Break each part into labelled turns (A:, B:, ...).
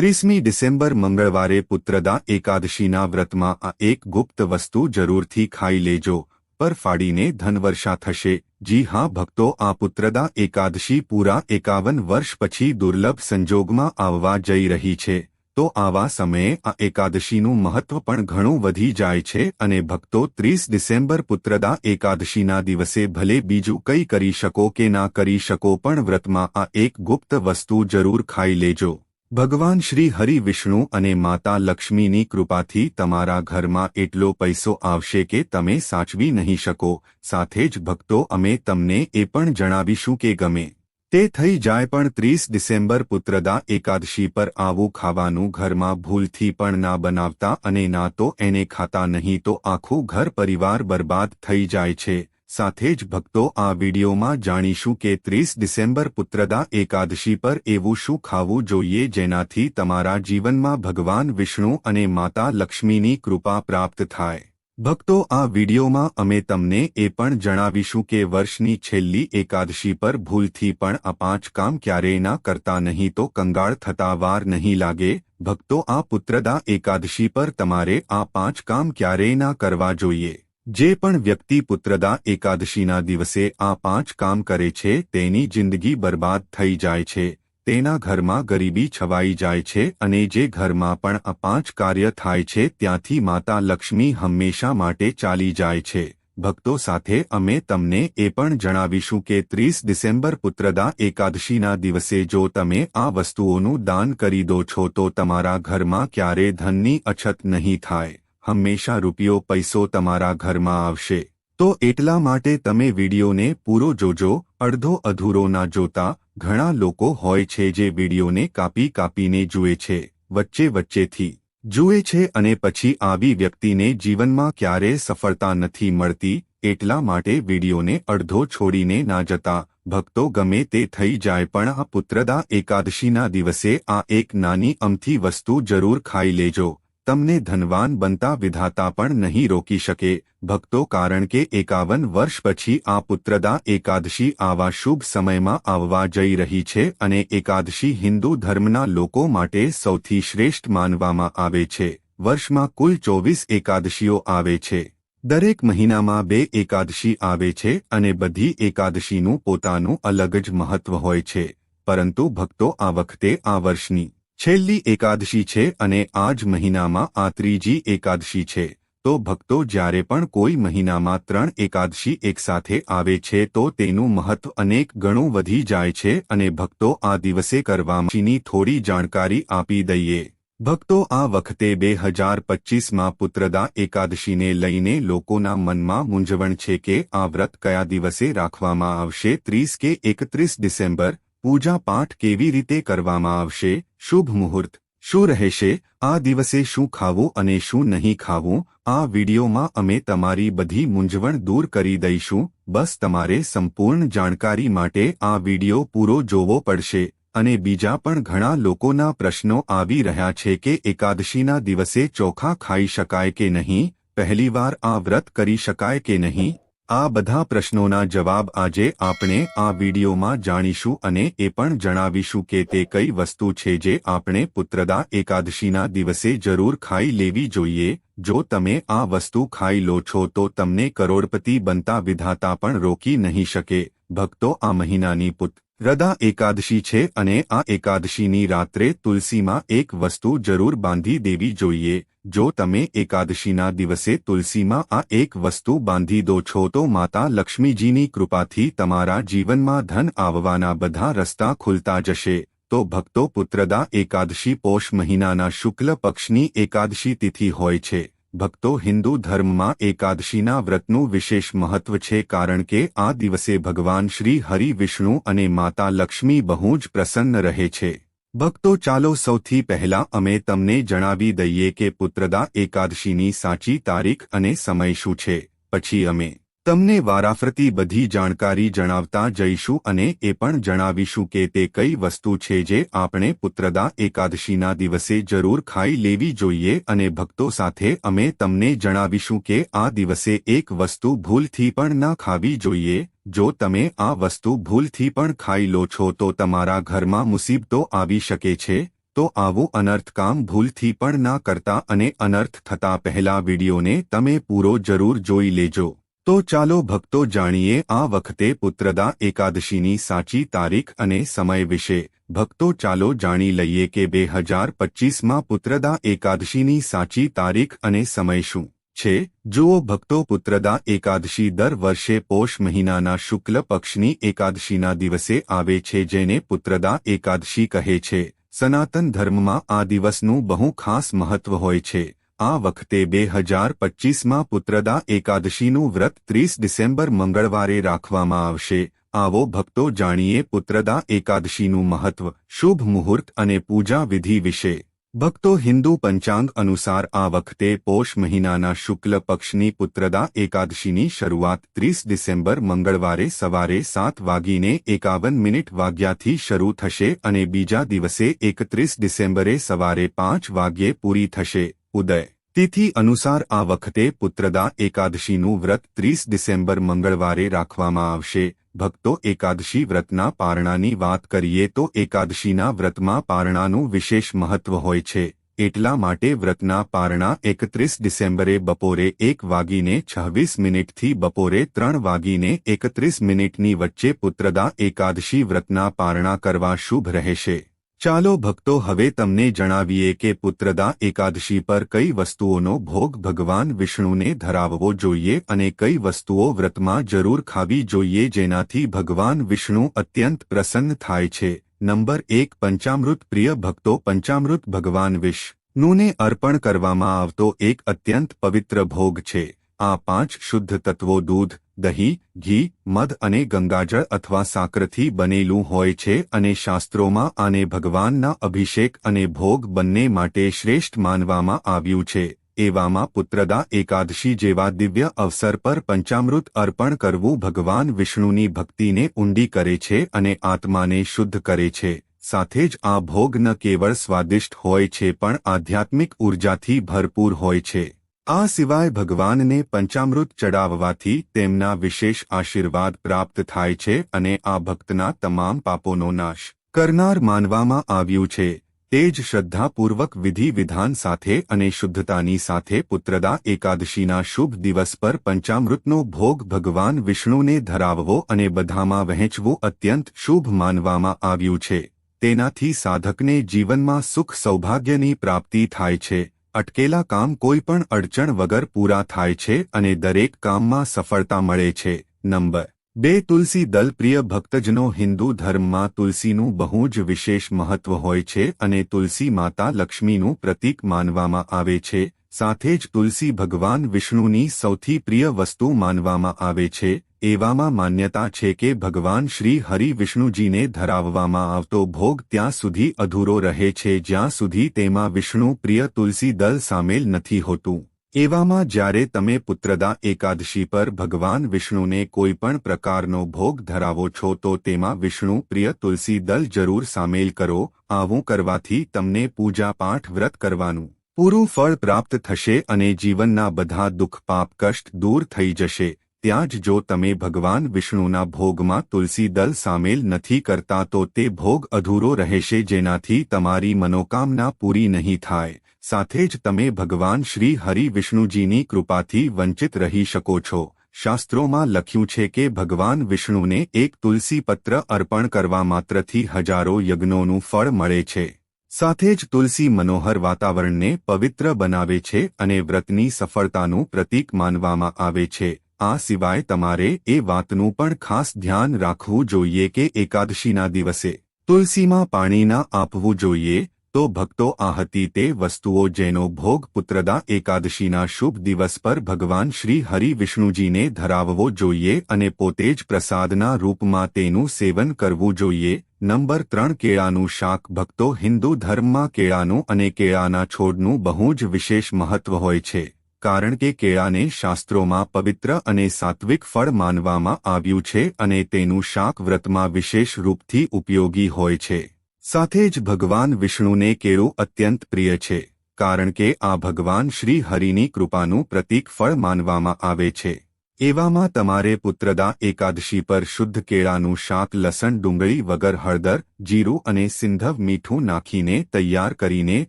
A: ત્રીસમી December મંગળવારે પુત્રદા એકાદશીના વ્રતમાં આ એક ગુપ્ત વસ્તુ જરૂરથી ખાઈ લેજો, પર ફાડીને ધનવર્ષા થશે. જી હા, ભક્તો, આ પુત્રદા એકાદશી પૂરા એકાવન વર્ષ પછી દુર્લભ સંજોગમાં આવવા જઈ રહી છે. તો આવા સમયે આ એકાદશીનું મહત્વ પણ ઘણું વધી જાય છે અને ભક્તો ત્રીસ ડિસેમ્બર પુત્રદા એકાદશીના દિવસે ભલે બીજું કંઈ કરી શકો કે ના કરી શકો પણ વ્રતમાં આ એક ગુપ્ત વસ્તુ જરૂર ખાઈ લેજો. ભગવાન શ્રી હરિ વિષ્ણુ અને માતા લક્ષ્મીની કૃપાથી તમારા ઘરમાં એટલો પૈસો આવશે કે તમે સાચવી નહીં શકો. સાથે જ ભક્તો, અમે તમને એ પણ જણાવીશું કે ગમે તે થઈ જાય પણ ત્રીસ ડિસેમ્બર પુત્રદા એકાદશી પર આવું ખાવાનું ઘરમાં ભૂલથી પણ ના બનાવતા અને ના તો એને ખાતા નહીં તો આખું ઘર પરિવાર બરબાદ થઈ જાય છે. સાથે જ ભક્તો આ વિડીયોમાં જાણીશું કે ત્રીસ ડિસેમ્બર પુત્રદા એકાદશી પર એવું શું ખાવું જોઈએ જેનાથી તમારા જીવનમાં ભગવાન વિષ્ણુ અને માતા લક્ષ્મીની કૃપા પ્રાપ્ત થાય. ભક્તો આ વિડીયોમાં અમે તમને એ પણ જણાવીશું કે વર્ષની છેલ્લી એકાદશી પર ભૂલથી પણ આ પાંચ કામ ક્યારેય ના કરતા નહીં તો કંગાળ થતા વાર નહીં લાગે. ભક્તો આ પુત્રદા એકાદશી પર તમારે આ પાંચ કામ ક્યારેય ના કરવા જોઈએ. જે પણ વ્યક્તિ પુત્રદા એકાદશીના દિવસે આ પાંચ કામ કરે છે, તેની જિંદગી બરબાદ થઈ જાય છે. તેના ઘરમાં ગરીબી છવાઈ જાય છે અને જે ઘરમાં પણ આ પાંચ કાર્ય થાય છે, ત્યાંથી માતા લક્ષ્મી હંમેશા માટે ચાલી જાય છે. ભક્તો સાથે અમે તમને એ પણ જણાવીશું કે ત્રીસ ડિસેમ્બર પુત્રદા એકાદશીના દિવસે જો તમે આ વસ્તુઓનું દાન કરી દો છો, તો તમારા ઘરમાં ક્યારે ધનની અછત નહીં થાય. હંમેશા રૂપિયો પૈસો તમારા ઘરમાં આવશે. તો એટલા માટે તમે વિડીયોને પૂરો જોજો, અડધો અધૂરો ના જોતા ઘણા લોકો હોય છે જે વિડીયોને કાપી કાપીને જુએ છે, વચ્ચે વચ્ચેથી. જુએ છે અને પછી આવી વ્યક્તિને જીવનમાં ક્યારે સફળતા નથી મળતી, એટલા માટે વિડીયોને અડધો છોડીને ના જતા. ભક્તો ગમે તે થઈ જાય પણ આ પુત્રદા એકાદશીના દિવસે આ એક નાની અમથી વસ્તુ જરૂર ખાઈ લેજો. તમને ધનવાન બનતા વિધાતા પણ નહીં રોકી શકે, ભક્તો કારણ કે એકાવન વર્ષ પછી આ પુત્રદા એકાદશી આવા શુભ સમયમાં આવવા જઈ રહી છે અને એકાદશી હિન્દુ ધર્મના લોકો માટે સૌથી શ્રેષ્ઠ માનવામાં આવે છે. વર્ષમાં કુલ ચોવીસ એકાદશીઓ આવે છે. દરેક મહિનામાં બે એકાદશી આવે છે અને બધી એકાદશીનું પોતાનું અલગ જ મહત્વ હોય છે. પરંતુ ભક્તો આ વખતે આ વર્ષની છેલ્લી એકાદશી છે અને આ જ મહિનામાં આ ત્રીજી એકાદશી છે, તો ભક્તો જ્યારે પણ કોઈ મહિનામાં ત્રણ એકાદશી એકસાથે આવે છે તો તેનું મહત્વ અનેક ગણું વધી જાય છે અને ભક્તો આ દિવસે કરવામાંની થોડી જાણકારી આપી દઈએ. ભક્તો આ વખતે બે હજાર પચ્ચીસમાં પુત્રદા એકાદશીને લઈને લોકોના મનમાં મૂંઝવણ છે કે આ વ્રત કયા દિવસે રાખવામાં આવશે, ત્રીસ કે એકત્રીસ ડિસેમ્બર, પૂજા પાઠ કેવી રીતે કરવામાં આવશે શુભ મુહૂર્ત. શું રહેશે? આ દિવસે શું ખાવું અને શું નહીં ખાવું? આ વિડીયોમાં અમે તમારી બધી મૂંઝવણ દૂર કરી દઈશું. બસ તમારે સંપૂર્ણ જાણકારી માટે આ વીડિયો પૂરો જોવો પડશે. અને બીજા પણ ઘણા લોકોના પ્રશ્નો આવી રહ્યા છે કે એકાદશીના દિવસે ચોખા ખાઈ શકાય કે નહીં? પહેલીવાર આ વ્રત કરી શકાય કે નહીં? આ બધા પ્રશ્નોના જવાબ આજે આપણે આ વિડીયોમાં જાણીશું અને એ પણ જણાવીશું કે તે કઈ વસ્તુ છે જે આપણે પુત્રદા એકાદશીના દિવસે જરૂર ખાઈ લેવી જોઈએ. જો તમે આ વસ્તુ ખાઈ લો છો તો તમને કરોડપતિ બનતા વિધાતા પણ રોકી નહીં શકે. ભક્તો આ મહિનાની પુત્રદા એકાદશી છે અને આ એકાદશીની રાત્રે તુલસીમાં એક વસ્તુ જરૂર બાંધી દેવી જોઈએ. જો તમે એકાદશીના દિવસે તુલસીમાં આ એક વસ્તુ બાંધી દો છો તો માતા લક્ષ્મીજીની કૃપાથી તમારા જીવનમાં ધન આવવાના બધા રસ્તા ખુલતા જશે. તો ભક્તો પુત્રદા એકાદશી પોષ મહિનાના શુક્લ પક્ષની એકાદશી તિથિ હોય છે. ભક્તો હિન્દુ ધર્મમાં એકાદશીના વ્રતનું વિશેષ મહત્વ છે કારણ કે આ દિવસે ભગવાન શ્રી હરિ વિષ્ણુ અને માતા લક્ષ્મી બહુ જ પ્રસન્ન રહે છે. ભક્તો ચાલો સૌથી પહેલા અમે તમને જણાવી દઈએ કે પુત્રદા એકાદશીની સાચી તારીખ અને સમય શું છે. પછી અમે તમને વારાફરતી બધી જાણકારી જણાવતા જઈશું અને એ પણ જણાવીશું કે તે કઈ વસ્તુ છે જે આપણે પુત્રદા એકાદશીના દિવસે જરૂર ખાઈ લેવી જોઈએ અને ભક્તો સાથે અમે તમને જણાવીશું કે આ દિવસે એક વસ્તુ ભૂલથી પણ ના ખાવી જોઈએ. જો તમે આ વસ્તુ ભૂલથી પણ ખાઈ લો છો તો તમારા ઘરમાં મુસીબતો આવી શકે છે. તો આવું અનર્થ કામ ભૂલથી પણ ના કરતા અને અનર્થ થતા પહેલા વિડીયોને તમે પૂરો જરૂર જોઈ લેજો. તો ચાલો ભક્તો જાણીએ આ વખતે પુત્રદા એકાદશીની સાચી તારીખ અને સમય વિશે. ભક્તો ચાલો જાણી લઈએ કે બે હજાર પચ્ચીસમાં પુત્રદા એકાદશીની સાચી તારીખ અને સમય શું છે. જુઓ ભક્તો પુત્રદા એકાદશી દર વર્ષે પોષ મહિનાના શુક્લ પક્ષની એકાદશીના દિવસે આવે છે જેને પુત્રદા એકાદશી કહે છે. સનાતન ધર્મમાં આ દિવસનું બહુ ખાસ મહત્વ હોય છે. આ વખતે બે હજાર પચ્ચીસમાં પુત્રદા એકાદશીનું વ્રત ત્રીસ ડિસેમ્બર મંગળવારે રાખવામાં આવશે. આવો ભક્તો જાણીએ પુત્રદા એકાદશીનું મહત્વ, શુભ મુહૂર્ત અને પૂજા વિધિ વિશે. ભક્તો હિન્દુ પંચાંગ અનુસાર આ વખતે પોષ મહિનાના શુક્લ પક્ષની પુત્રદા એકાદશીની શરૂઆત ત્રીસ ડિસેમ્બર મંગળવારે સવારે સાત વાગીને એકાવન મિનિટ વાગ્યાથી શરૂ થશે અને બીજા દિવસે એકત્રીસ ડિસેમ્બરે સવારે પાંચ વાગ્યે પૂરી થશે. ઉદય. તિથિ અનુસાર આ વખતે પુત્રદા એકાદશીનું વ્રત ત્રીસ ડિસેમ્બર મંગળવારે રાખવામાં આવશે. ભક્તો એકાદશી વ્રતના પારણાની વાત કરીએ તો એકાદશીના વ્રતમાં પારણાનું વિશેષ મહત્વ હોય છે. એટલા માટે વ્રતના પારણા એકત્રીસ ડિસેમ્બરે બપોરે એક વાગીને છવ્વીસ મિનિટથી બપોરે ત્રણ વાગીને એકત્રીસ મિનિટની વચ્ચે પુત્રદા એકાદશી વ્રતના પારણા કરવા શુભ રહેશે. ચાલો ભક્તો હવે તમને જણાવીએ કે પુત્રદા એકાદશી પર કઈ વસ્તુઓનો ભોગ ભગવાન વિષ્ણુને ધરાવવો જોઈએ અને કઈ વસ્તુઓ વ્રતમાં જરૂર ખાવી જોઈએ જેનાથી ભગવાન વિષ્ણુ અત્યંત પ્રસન્ન થાય છે. નંબર એક, પંચામૃત. પ્રિય ભક્તો, પંચામૃત ભગવાન વિષ્ણુને અર્પણ કરવામાં આવતો એક અત્યંત પવિત્ર ભોગ છે. આ પાંચ શુદ્ધ તત્વો દૂધ દહીં, ઘી, મધ અને ગંગાજળ અથવા સાકરથી બનેલું હોય છે અને શાસ્ત્રોમાં આને ભગવાનના અભિષેક અને ભોગ બંને માટે શ્રેષ્ઠ માનવામાં આવ્યું છે. એવામાં પુત્રદા એકાદશી જેવા દિવ્ય અવસર પર પંચામૃત અર્પણ કરવું ભગવાન વિષ્ણુની ભક્તિને ઊંડી કરે છે અને આત્માને શુદ્ધ કરે છે. સાથે જ આ ભોગ ન કેવળ સ્વાદિષ્ટ હોય છે પણ આધ્યાત્મિક ઉર્જાથી ભરપૂર હોય છે. આ સિવાય ભગવાનને પંચામૃત ચડાવવાથી તેમના વિશેષ આશીર્વાદ પ્રાપ્ત થાય છે અને આ ભક્તના તમામ પાપોનો નાશ કરનાર માનવામાં આવ્યું છે. તે જ શ્રદ્ધાપૂર્વક વિધિ વિધાન સાથે અને શુદ્ધતાની સાથે પુત્રદા એકાદશીના શુભ દિવસ પર પંચામૃતનો ભોગ ભગવાન વિષ્ણુને ધરાવવો અને બધામાં વહેંચવું અત્યંત શુભ માનવામાં આવ્યું છે. તેનાથી સાધકને જીવનમાં સુખ સૌભાગ્યની પ્રાપ્તિ થાય છે. અટકેલા કામ કોઈ પણ અડચણ વગર પૂરા થાય છે અને દરેક કામમાં સફળતા મળે છે. નંબર બે, તુલસી દલ પ્રિય ભક્તજનો હિન્દુ ધર્મમાં તુલસીનું બહુ જ વિશેષ મહત્વ હોય છે અને તુલસી માતા લક્ષ્મીનું પ્રતીક માનવામાં આવે છે. સાથે જ તુલસી ભગવાન વિષ્ણુની સૌથી પ્રિય વસ્તુ માનવામાં આવે છે. એવામાં માન્યતા છે કે ભગવાન શ્રી હરિ વિષ્ણુજીને ધરાવવામાં આવતો ભોગ ત્યાં સુધી અધૂરો રહે છે, જ્યાં સુધી તેમાં વિષ્ણુ પ્રિય તુલસી દલ સામેલ નથી હોતું. એવામાં જ્યારે તમે પુત્રદા એકાદશી પર ભગવાન વિષ્ણુને કોઈપણ પ્રકારનો ભોગ ધરાવો છો, તો તેમાં વિષ્ણુ પ્રિય તુલસી દલ જરૂર સામેલ કરો, આવું કરવાથી તમને પૂજાપાઠ વ્રત કરવાનું પૂરું ફળ પ્રાપ્ત થશે અને જીવનના બધા દુઃખ પાપ કષ્ટ દૂર થઈ જશે. ત્યાં જ જો તમે ભગવાન વિષ્ણુના ભોગમાં તુલસી દલ સામેલ નથી કરતા તો તે ભોગ અધૂરો રહેશે જેનાથી તમારી મનોકામના પૂરી નહીં થાય. સાથે જ તમે ભગવાન શ્રી હરિ વિષ્ણુજીની કૃપાથી વંચિત રહી શકો છો. શાસ્ત્રોમાં લખ્યું છે કે ભગવાન વિષ્ણુને એક તુલસી પત્ર અર્પણ કરવા માત્રથી હજારો યજ્ઞોનું ફળ મળે છે. સાથે જ તુલસી મનોહર વાતાવરણને પવિત્ર બનાવે છે અને વ્રતની સફળતાનું પ્રતીક માનવામાં આવે છે. આ સિવાય તમારે એ વાતનું પણ ખાસ ધ્યાન રાખવું જોઈએ કે એકાદશીના દિવસે તુલસીમાં પાણી ના આપવું જોઈએ, તો ભક્તો આ હતી તે વસ્તુઓ જેનો ભોગ પુત્રદા એકાદશીના શુભ દિવસ પર ભગવાન શ્રી હરિ વિષ્ણુજીને ધરાવવો જોઈએ અને પોતે જ પ્રસાદના રૂપમાં તેનું સેવન કરવું જોઈએ. નંબર ત્રણ, કેળાનું શાક. ભક્તો હિન્દુ ધર્મમાં કેળાનું અને કેળાના છોડનું બહુ જ વિશેષ મહત્વ હોય છે. કારણ કે કેળાને શાસ્ત્રોમાં પવિત્ર અને સાત્વિક ફળ માનવામાં આવ્યું છે અને તેનું શાક વ્રતમાં વિશેષ રૂપથી ઉપયોગી હોય છે. સાથે જ ભગવાન વિષ્ણુને કેળું અત્યંત પ્રિય છે, કારણ કે આ ભગવાન શ્રી હરિની કૃપાનું પ્રતીક ફળ માનવામાં આવે છે. એવામાં તમારે પુત્રદા એકાદશી પર શુદ્ધ કેળાનું શાક, લસણ, ડુંગળી વગર હળદર, જીરું અને સિંધવ મીઠું નાખીને તૈયાર કરીને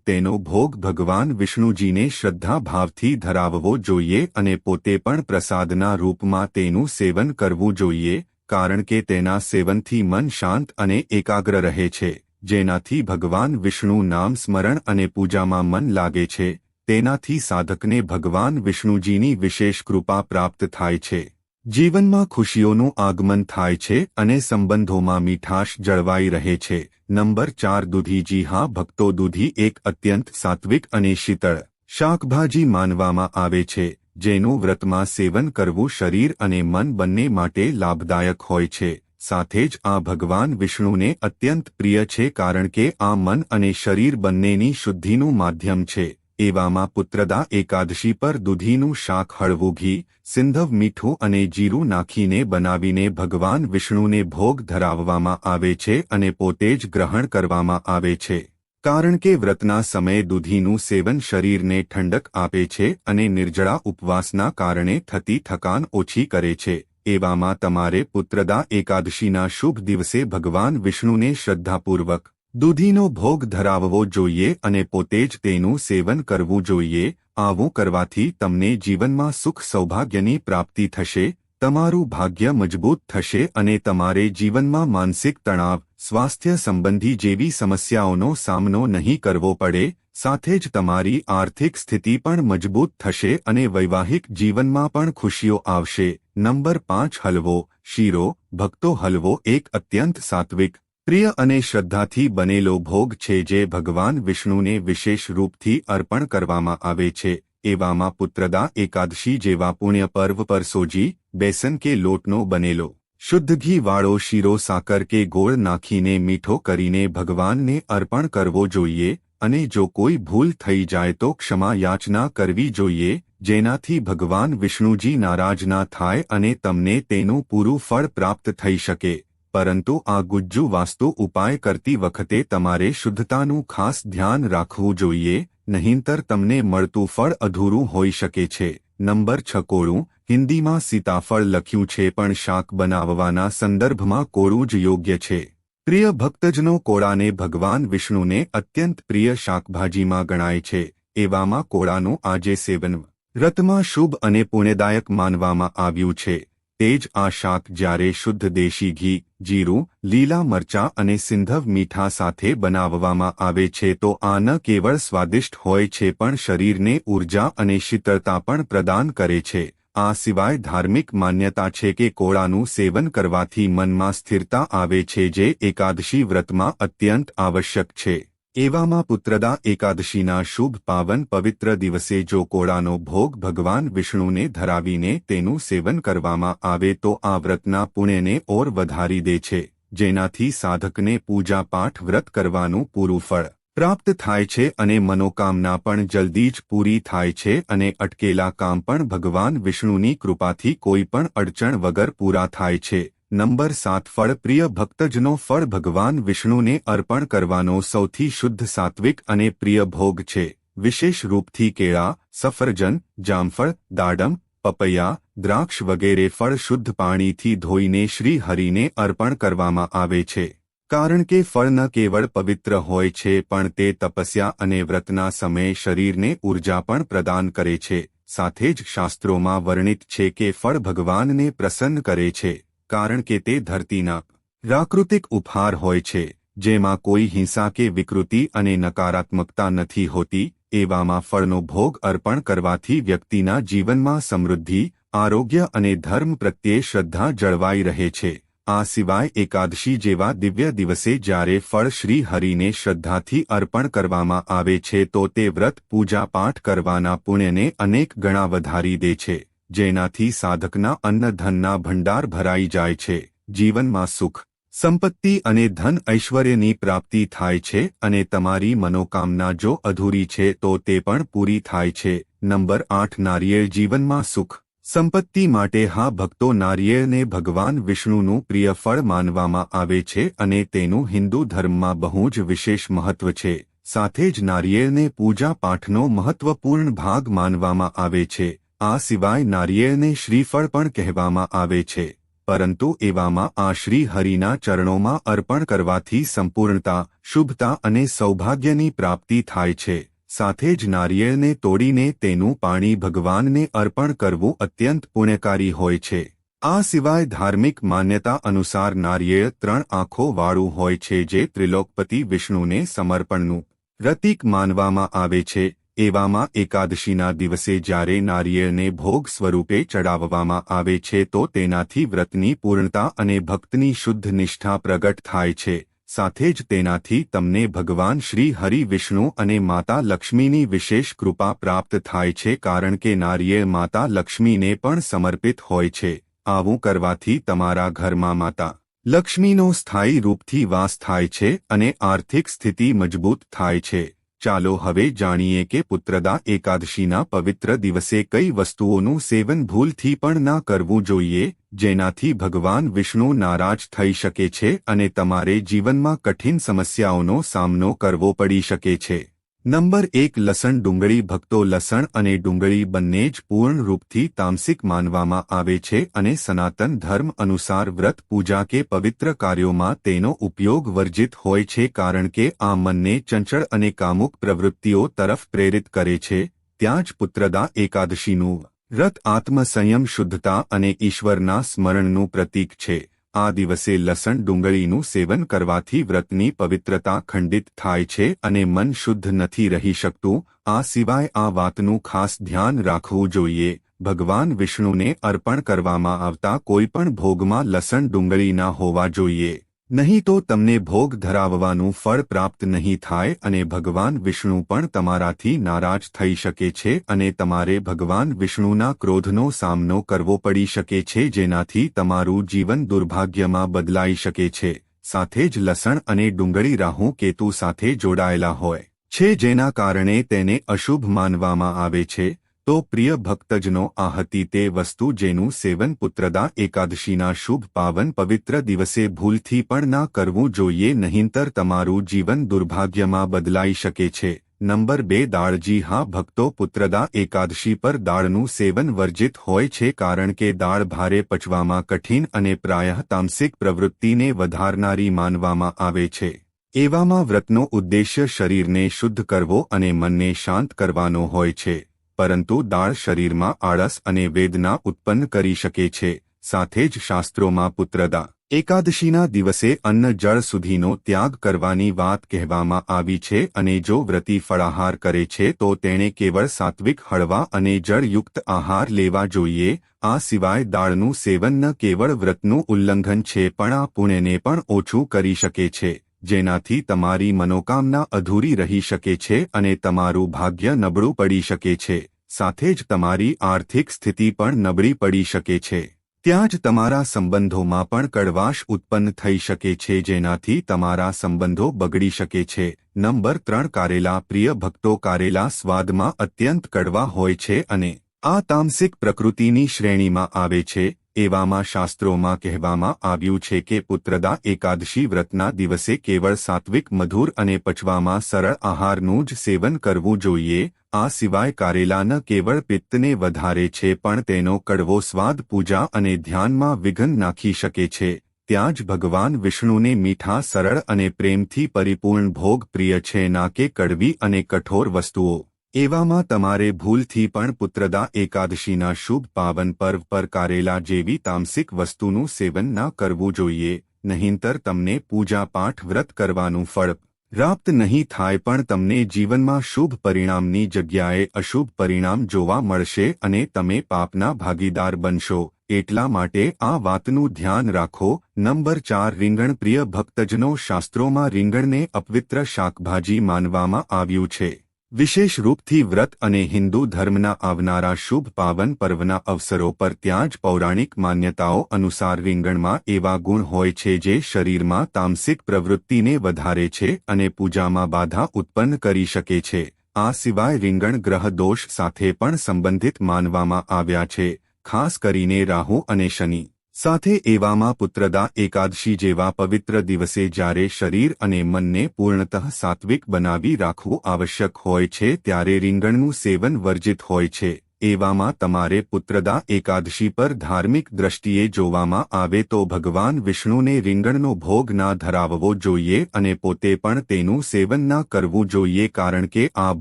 A: તેનો ભોગ ભગવાન વિષ્ણુજીને શ્રદ્ધાભાવથી ધરાવવો જોઈએ અને પોતે પણ પ્રસાદના રૂપમાં તેનું સેવન કરવું જોઈએ, કારણ કે તેના સેવનથી મન શાંત અને એકાગ્ર રહે છે, જેનાથી ભગવાન વિષ્ણુ નામ સ્મરણ અને પૂજામાં મન લાગે છે. તેનાથી સાધકને ભગવાન વિષ્ણુજીની વિશેષ કૃપા પ્રાપ્ત થાય છે. જીવનમાં ખુશીઓનું આગમન થાય છે અને સંબંધોમાં મીઠાશ જળવાઈ રહે છે. નંબર ચાર દૂધીજી હા, ભક્તો દૂધી એક અત્યંત સાત્વિક અને શીતળ શાકભાજી માનવામાં આવે છે, જેનું વ્રતમાં સેવન કરવું શરીર અને મન બંને માટે લાભદાયક હોય છે. સાથે જ આ ભગવાન વિષ્ણુને અત્યંત પ્રિય છે કારણ કે આ મન અને શરીર બંનેની શુદ્ધિનું માધ્યમ છે. એવામાં પુત્રદા એકાદશી પર દૂધીનું શાક, હળવું ઘી, સિંધવ મીઠું અને જીરું નાખીને બનાવીને ભગવાન વિષ્ણુને ભોગ ધરાવવામાં આવે છે અને પોતે જ ગ્રહણ કરવામાં આવે છે. કારણ કે વ્રતના સમયે દૂધીનું સેવન શરીરને ઠંડક આપે છે અને નિર્જળા ઉપવાસના કારણે થતી થકાન ઓછી કરે છે. એવામાં તમારે પુત્રદા એકાદશીના શુભ દિવસે ભગવાન વિષ્ણુને શ્રદ્ધાપૂર્વક દૂધીનો ભોગ ધરાવવો જોઈએ અને પોતે જ તેનું સેવન કરવું જોઈએ. આવું કરવાથી તમને જીવનમાં સુખ સૌભાગ્યની પ્રાપ્તિ થશે, તમારું ભાગ્ય મજબૂત થશે અને તમારે જીવનમાં માનસિક તણાવ, સ્વાસ્થ્ય સંબંધી જેવી સમસ્યાઓનો સામનો નહીં કરવો પડે, સાથે જ તમારી આર્થિક સ્થિતિ પણ મજબૂત થશે અને વૈવાહિક જીવનમાં પણ ખુશીઓ આવશે. નંબર પાંચ હલવો, શીરો, ભક્તો હલવો એક અત્યંત સાત્વિક પ્રિય અને શ્રદ્ધાથી બનેલો ભોગ છે જે ભગવાન વિષ્ણુને વિશેષ રૂપથી અર્પણ કરવામાં આવે છે, એવામાં પુત્રદા એકાદશી જેવા પુણ્ય પર્વ પર સોજી, બેસન કે લોટનો બનેલો, શુદ્ધ ઘીવાળો શીરો સાકર કે ગોળ નાખીને મીઠો કરીને ભગવાનને અર્પણ કરવો જોઈએ, અને જો કોઈ ભૂલ થઈ જાય તો ક્ષમા યાચના કરવી જોઈએ, જેનાથી ભગવાન વિષ્ણુજી નારાજ ના થાય અને તમને તેનું પૂરું ફળ પ્રાપ્ત થઈ શકે. પરંતુ આ ગુજ્જુ વાસ્તુ ઉપાય કરતી વખતે તમારે શુદ્ધતાનું ખાસ ધ્યાન રાખવું જોઈએ, નહીંતર તમને મળતું ફળ અધૂરું હોઈ શકે છે. નંબર છ કોળું હિન્દીમાં સીતાફળ લખ્યું છે પણ શાક બનાવવાના સંદર્ભમાં કોળું જ યોગ્ય છે. પ્રિય ભક્તજનો, કોળાને ભગવાન વિષ્ણુને અત્યંત પ્રિય શાકભાજીમાં ગણાય છે. એવામાં કોળાનું આજે સેવન રતમાં શુભ અને પુણ્યદાયક માનવામાં આવ્યું છે. તે જ આ શાક જ્યારે શુદ્ધ દેશી ઘી, જીરું, લીલા મરચાં અને સિંધવ મીઠા સાથે બનાવવામાં આવે છે તો આ ન કેવળ સ્વાદિષ્ટ હોય છે પણ શરીરને ઊર્જા અને શીતળતા પણ પ્રદાન કરે છે. આ સિવાય ધાર્મિક માન્યતા છે કે કોળાનું સેવન કરવાથી મનમાં સ્થિરતા આવે છે જે એકાદશી વ્રતમાં અત્યંત આવશ્યક છે. એવામાં પુત્રદા એકાદશીના શુભ પાવન પવિત્ર દિવસે જો કોળાનો ભોગ ભગવાન વિષ્ણુને ધરાવીને તેનું સેવન કરવામાં આવે તો આ વ્રતના પુણ્યને ઓર વધારી દે છે, જેનાથી સાધકને પૂજાપાઠ વ્રત કરવાનું પૂરું ફળ પ્રાપ્ત થાય છે અને મનોકામના પણ જલ્દી જ પૂરી થાય છે અને અટકેલા કામ પણ ભગવાન વિષ્ણુની કૃપાથી કોઈ પણ અડચણ વગર પૂરા થાય છે. નંબર સાત ફળ પ્રિય ભક્તજનો, ફળ ભગવાન વિષ્ણુને અર્પણ કરવાનો સૌથી શુદ્ધ સાત્વિક અને પ્રિય ભોગ છે. વિશેષ રૂપથી કેળા, સફરજન, જામફળ, દાડમ, પપૈયા, દ્રાક્ષ વગેરે ફળ શુદ્ધ પાણીથી ધોઈને શ્રી હરિને અર્પણ કરવામાં આવે છે. કારણ કે ફળ ન કેવળ પવિત્ર હોય છે, પણ તે તપસ્યા અને વ્રતના સમયે શરીરને ઊર્જા પણ પ્રદાન કરે છે. સાથે જ શાસ્ત્રોમાં વર્ણિત છે કે ફળ ભગવાનને પ્રસન્ન કરે છે. કારણ કે તે ધરતીના પ્રાકૃતિક ઉપહાર હોય છે, જેમાં કોઈ હિંસા કે વિકૃતિ અને નકારાત્મકતા નથી હોતી, એવામાં ફળનો ભોગ અર્પણ કરવાથી વ્યક્તિના જીવનમાં સમૃદ્ધિ, આરોગ્ય અને ધર્મ પ્રત્યે શ્રદ્ધા જળવાઈ રહે છે. આ સિવાય એકાદશી જેવા દિવ્ય દિવસે જ્યારે ફળ શ્રી હરિને શ્રદ્ધાથી અર્પણ કરવામાં આવે છે તો તે વ્રત પૂજા પાઠ કરવાના પુણ્યને અનેક ગણા વધારી દે છે. જેનાથી સાધકના અન્નધનના ભંડાર ભરાઈ જાય છે, જીવનમાં સુખ, સંપત્તિ અને ધન ઐશ્વર્યની પ્રાપ્તિ થાય છે અને તમારી મનોકામના જો અધૂરી છે તો તે પણ પૂરી થાય છે. નંબર આઠ, નારિયેળ જીવનમાં સુખ. સંપત્તિ માટે હા, ભક્તો નારિયેળને ભગવાન વિષ્ણુનું પ્રિય ફળ માનવામાં આવે છે અને તેનું હિન્દુ ધર્મમાં બહુ જ વિશેષ મહત્વ છે. સાથે જ નારિયેળને પૂજા પાઠનો મહત્વપૂર્ણ ભાગ માનવામાં આવે છે. આ સિવાય નારિયેળને શ્રીફળ પણ કહેવામાં આવે છે, પરંતુ એવામાં આ શ્રી હરિના ચરણોમાં અર્પણ કરવાથી સંપૂર્ણતા, શુભતા અને સૌભાગ્યની પ્રાપ્તિ થાય છે. સાથે જ નારિયેળને તોડીને તેનું પાણી ભગવાનને અર્પણ કરવું અત્યંત પુણ્યકારી હોય છે. આ સિવાય ધાર્મિક માન્યતા અનુસાર નારિયેળ ત્રણ આંખો વાળું હોય છે જે ત્રિલોકપતિ વિષ્ણુને સમર્પણનું પ્રતીક માનવામાં આવે છે. એવામાં એકાદશીના દિવસે જ્યારે નારિયેળને ભોગ સ્વરૂપે ચડાવવામાં આવે છે તો તેનાથી વ્રતની પૂર્ણતા અને ભક્તની શુદ્ધ નિષ્ઠા પ્રગટ થાય છે. સાથે જ તેનાથી તમને ભગવાન શ્રી હરિ વિષ્ણુ અને માતા લક્ષ્મીની વિશેષ કૃપા પ્રાપ્ત થાય છે કારણ કે નારિયેળ માતા લક્ષ્મીને પણ સમર્પિત હોય છે. આવું કરવાથી તમારા ઘરમાં માતા લક્ષ્મીનો સ્થાયી રૂપથી વાસ થાય છે અને આર્થિક સ્થિતિ મજબૂત થાય છે. ચાલો હવે જાણીએ કે પુત્રદા એકાદશીના પવિત્ર દિવસે કઈ વસ્તુઓનું સેવન ભૂલથી પણ ના કરવું જોઈએ, જેનાથી ભગવાન વિષ્ણુ નારાજ થઈ શકે છે અને તમારે જીવનમાં કઠિન સમસ્યાઓનો સામનો કરવો પડી શકે છે. નંબર એક લસણ ડુંગળી ભક્તો લસણ અને ડુંગળી બંને જ પૂર્ણ રૂપથી તામસિક માનવામાં આવે છે અને સનાતન ધર્મ અનુસાર વ્રત પૂજા કે પવિત્ર કાર્યોમાં તેનો ઉપયોગ વર્જિત હોય છે કારણ કે આ મનને ચંચળ અને કામુક પ્રવૃત્તિઓ તરફ પ્રેરિત કરે છે. ત્યાં જ પુત્રદા એકાદશીનું વ્રત આત્મસંયમ શુદ્ધતા અને ઈશ્વરના સ્મરણનું પ્રતીક છે. આ દિવસે લસણ ડુંગળીનું સેવન કરવાથી વ્રતની પવિત્રતા ખંડિત થાય છે અને મન શુદ્ધ નથી રહી શકતું. આ સિવાય આ વાતનું ખાસ ધ્યાન રાખવું જોઈએ. ભગવાન વિષ્ણુને અર્પણ કરવામાં આવતા કોઈપણ ભોગમાં લસણ ડુંગળી ના હોવા જોઈએ. નહીં તો તમને ભોગ ધરાવવાનું ફળ પ્રાપ્ત નહીં થાય અને ભગવાન વિષ્ણુ પણ તમારાથી નારાજ થઈ શકે છે અને તમારે ભગવાન વિષ્ણુના ક્રોધનો સામનો કરવો પડી શકે છે જેનાથી તમારું જીવન દુર્ભાગ્યમાં બદલાઈ શકે છે. સાથે જ લસણ અને ડુંગળી રાહુ કેતુ સાથે જોડાયેલા હોય છે જેના કારણે તેને અશુભ માનવામાં આવે છે. તો પ્રિય ભક્તજનો, આ હતી તે વસ્તુ જેનું સેવન પુત્રદા એકાદશીના શુભ પાવન પવિત્ર દિવસે ભૂલથી પણ ના કરવું જોઈએ, નહીંતર તમારું જીવન દુર્ભાગ્યમાં બદલાઈ શકે છે. નંબર બે, દાળજી, હા, ભક્તો, પુત્રદા એકાદશી પર દાળનું સેવન વર્જિત હોય છે, કારણ કે દાળ ભારે પચવામાં કઠિન અને પ્રાયઃ તામસિક પ્રવૃત્તિને વધારનારી માનવામાં આવે છે. એવામાં વ્રતનો ઉદ્દેશ્ય શરીરને શુદ્ધ કરવો અને મનને શાંત કરવાનો હોય છે. પરંતુ દાળ શરીરમાં આળસ અને વેદના ઉત્પન્ન કરી શકે છે, સાથે જ શાસ્ત્રોમાં પુત્રદા. એકાદશીના દિવસે અન્ન જળ સુધીનો ત્યાગ કરવાની વાત કહેવામાં આવી છે અને જો વ્રતિ ફળાહાર કરે છે તો તેણે કેવળ સાત્વિક હળવા અને જળયુક્ત આહાર લેવા જોઈએ, આ સિવાય દાળનું સેવન ન કેવળ વ્રતનું ઉલ્લંઘન છે પણ આ પુણ્યને પણ ઓછું કરી શકે છે, જેનાથી તમારી મનોકામના અધૂરી રહી શકે છે અને તમારું ભાગ્ય નબળું પડી શકે છે. સાથે જ તમારી આર્થિક સ્થિતિ પણ નબળી પડી શકે છે. ત્યાં જ તમારા સંબંધોમાં પણ કડવાશ ઉત્પન્ન થઈ શકે છે, જેનાથી તમારા સંબંધો બગડી શકે છે. નંબર ત્રણ, કારેલા પ્રિય ભક્તો કારેલા સ્વાદમાં અત્યંત કડવા હોય છે અને આ તામસિક પ્રકૃતિની શ્રેણીમાં આવે છે. એવામાં શાસ્ત્રોમાં કહેવામાં આવ્યું છે કે પુત્રદા એકાદશી વ્રતના દિવસે કેવળ સાત્વિક મધુર અને પચવામાં સરળ આહારનું જ સેવન કરવું જોઈએ. આ સિવાય કારેલા ન કેવળ પિત્તને વધારે છે પણ તેનો કડવો સ્વાદ પૂજા અને ધ્યાનમાં વિઘન નાખી શકે છે. ત્યાં જ ભગવાન વિષ્ણુને મીઠા, સરળ અને પ્રેમથી પરિપૂર્ણ ભોગ પ્રિય છે, ના કે કડવી અને કઠોર વસ્તુઓ. એવામાં તમારે ભૂલથી પણ પુત્રદા એકાદશીના શુભ પાવન પર્વ પર કારેલા જેવી તામસિક વસ્તુનું સેવન ના કરવું જોઈએ, નહીંતર તમને પૂજાપાઠ વ્રત કરવાનું ફળ પ્રાપ્ત નહીં થાય પણ તમને જીવનમાં શુભ પરિણામની જગ્યાએ અશુભ પરિણામ જોવા મળશે અને તમે પાપના ભાગીદાર બનશો. એટલા માટે આ વાતનું ધ્યાન રાખો. નંબર ચાર, રીંગણ પ્રિય ભક્તજનો શાસ્ત્રોમાં રીંગણને અપવિત્ર શાકભાજી માનવામાં આવ્યું છે. વિશેષ રૂપથી વ્રત અને હિન્દુ ધર્મના આવનારા શુભ પાવન પર્વના અવસરો પર ત્યાં જ પૌરાણિક માન્યતાઓ અનુસાર રીંગણમાં એવા ગુણ હોય છે જે શરીરમાં તામસિક પ્રવૃત્તિને વધારે છે અને પૂજામાં બાધા ઉત્પન્ન કરી શકે છે. આ સિવાય રીંગણ ગ્રહ દોષ સાથે પણ સંબંધિત માનવામાં આવ્યા છે, ખાસ કરીને રાહુ અને શનિ. સાથે એવામાં પુત્રદા એકાદશી જેવા પવિત્ર દિવસે જ્યારે શરીર અને મનને પૂર્ણતઃ સાત્વિક બનાવી રાખવું આવશ્યક હોય છે ત્યારે રીંગણનું સેવન વર્જિત હોય છે. એવામાં તમારે પુત્રદા એકાદશી પર ધાર્મિક દ્રષ્ટિએ જોવામાં આવે તો ભગવાન વિષ્ણુને રીંગણનો ભોગ ના ધરાવવો જોઈએ અને પોતે પણ તેનું સેવન ના કરવું જોઈએ કારણ કે આ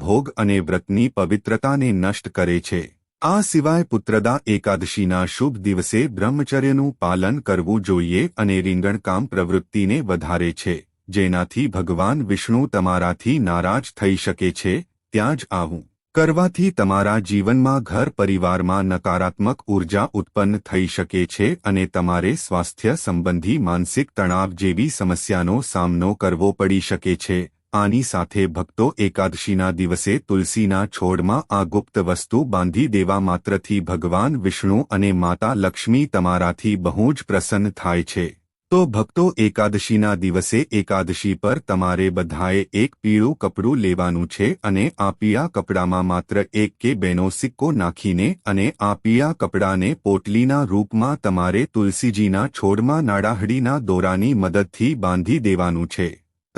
A: ભોગ અને વ્રતની પવિત્રતાને નષ્ટ કરે છે. આ સિવાય પુત્રદા એકાદશીના શુભ દિવસે બ્રહ્મચર્યનું પાલન કરવું જોઈએ અને રીંગણકામ પ્રવૃત્તિને વધારે છે. જેનાથી ભગવાન વિષ્ણુ તમારાથી નારાજ થઈ શકે છે, ત્યાં જ આવું. કરવાથી તમારા જીવનમાં ઘર પરિવારમાં નકારાત્મક ઊર્જા ઉત્પન્ન થઈ શકે છે અને તમારે સ્વાસ્થ્ય સંબંધી માનસિક તણાવ જેવી સમસ્યાનો સામનો કરવો પડી શકે છે. આની સાથે ભક્તો એકાદશીના દિવસે તુલસીના છોડમાં આ ગુપ્ત વસ્તુ બાંધી દેવા માત્રથી ભગવાન વિષ્ણુ અને માતા લક્ષ્મી તમારાથી બહુ જ પ્રસન્ન થાય છે. તો ભક્તો એકાદશીના દિવસે એકાદશી પર તમારે બધાએ એક પીળું કપડું લેવાનું છે અને આ પીળા કપડામાં માત્ર એક કે બેનો સિક્કો નાખીને અને આ પીળા કપડાને પોટલીના રૂપમાં તમારે તુલસીજીના છોડમાં નાડાહડીના દોરાની મદદથી બાંધી દેવાનું છે.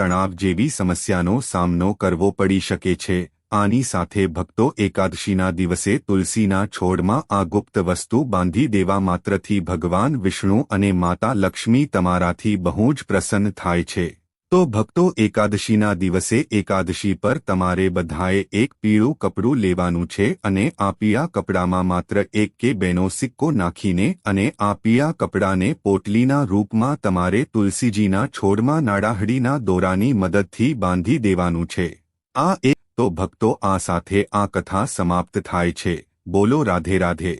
A: તણાવ જેવી સમસ્યાનો સામનો કરવો પડી શકે છે. આની સાથે ભક્તો એકાદશીના દિવસે તુલસીના છોડમાં આ ગુપ્ત વસ્તુ બાંધી દેવા માત્રથી ભગવાન વિષ્ણુ અને માતા લક્ષ્મી તમારાથી બહુ જ પ્રસન્ન થાય છે. તો ભક્તો એકાદશીના દિવસે એકાદશી પર તમારે બધાએ એક પીળું કપડું લેવાનું છે અને આ પીળા કપડામાં માત્ર એક કે બેનો સિક્કો નાખીને અને આ પીળા કપડાને પોટલીના રૂપમાં તમારે તુલસીજીના છોડમાં નાડાહડીના દોરાની મદદથી બાંધી દેવાનું છે. આ એક તો ભક્તો આ સાથે આ કથા સમાપ્ત થાય છે. બોલો રાધે રાધે.